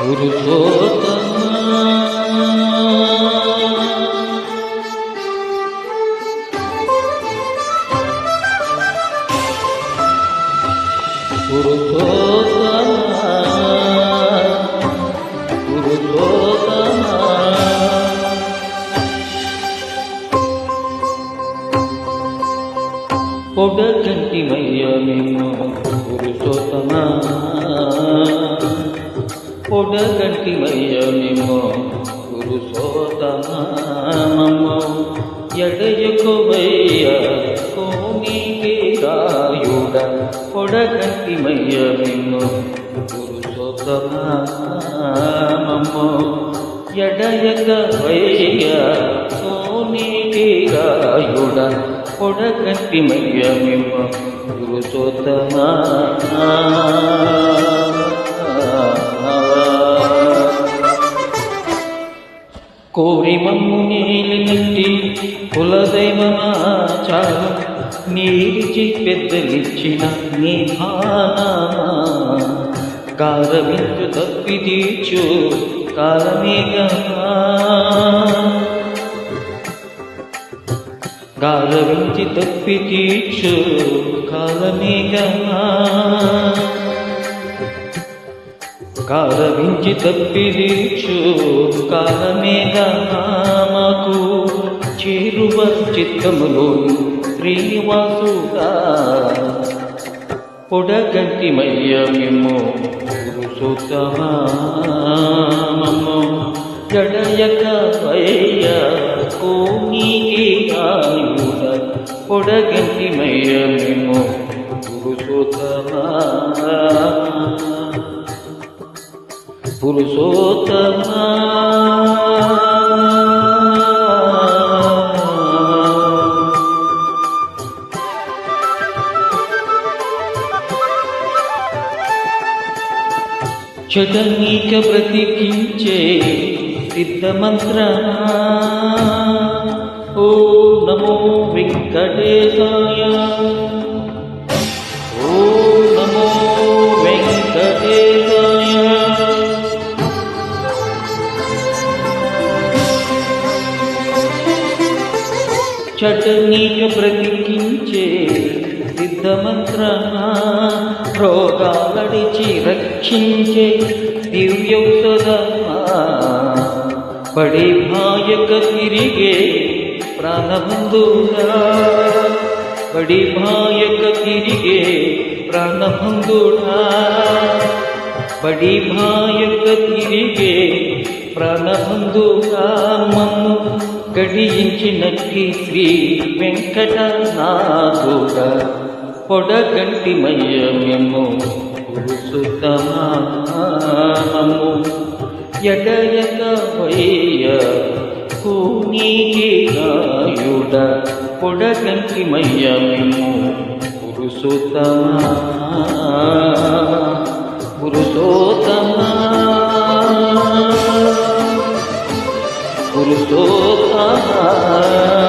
పురుషోత్తమా పురుషోత్తమా పురుషోత్తమా పొడగంటి మయ్య మేము పురుషోత్తమా పొడగంటి మయ్య మేము పురుషోత్తమా ఎడయకువయ్య కోమికి రాయుడ పొడగంటి మయ్య మేము పురుషోత్తమా ఎడయక వయ్య కోనికి కోరి మమ్ము నీలినట్టి కులదైవమాచారం నీరిచి పెద్దలిచ్చిన నీ కారవించు తప్పి తీర్చు కారమేగా గారవించి తప్పి తీర్చు కాలమేగా కారవించి తప్పి తీర్చు కాలమేగా చేరువ చిత్తములో శ్రీనివాసుగా పొడగంటి మయ్య మేము జడయక వయ్య కోనికి పొడగంటి మయ్య మేము పురుషోత్తమా? చటనీక బ్రతికించే సిద్ధమంత్రమా? ఓ నమో వెంకటేశాయ చటనీయ బ్రతికించే సిద్ధమంత్ర రోగాలడిచి రక్షించే దివ్యౌషధమా పడి భాయక తిరిగే ప్రాణబంధుడా పడి భాయక తిరిగే ప్రాణబంధుడా పడి భాయక తిరిగే ప్రాణబంధుడా మమ్ము గడియించినట్టి శ్రీ వెంకటనాథుడ పొడగంటి మయ్య సుతమాము పురుషుతమాము ఎడయక వయ్య కూనీకి గాయుడ పొడగంటి మయ్య పురుషోత్తమా పురుషోత్తమా పురుషోత్తమా పురుషోత్తమా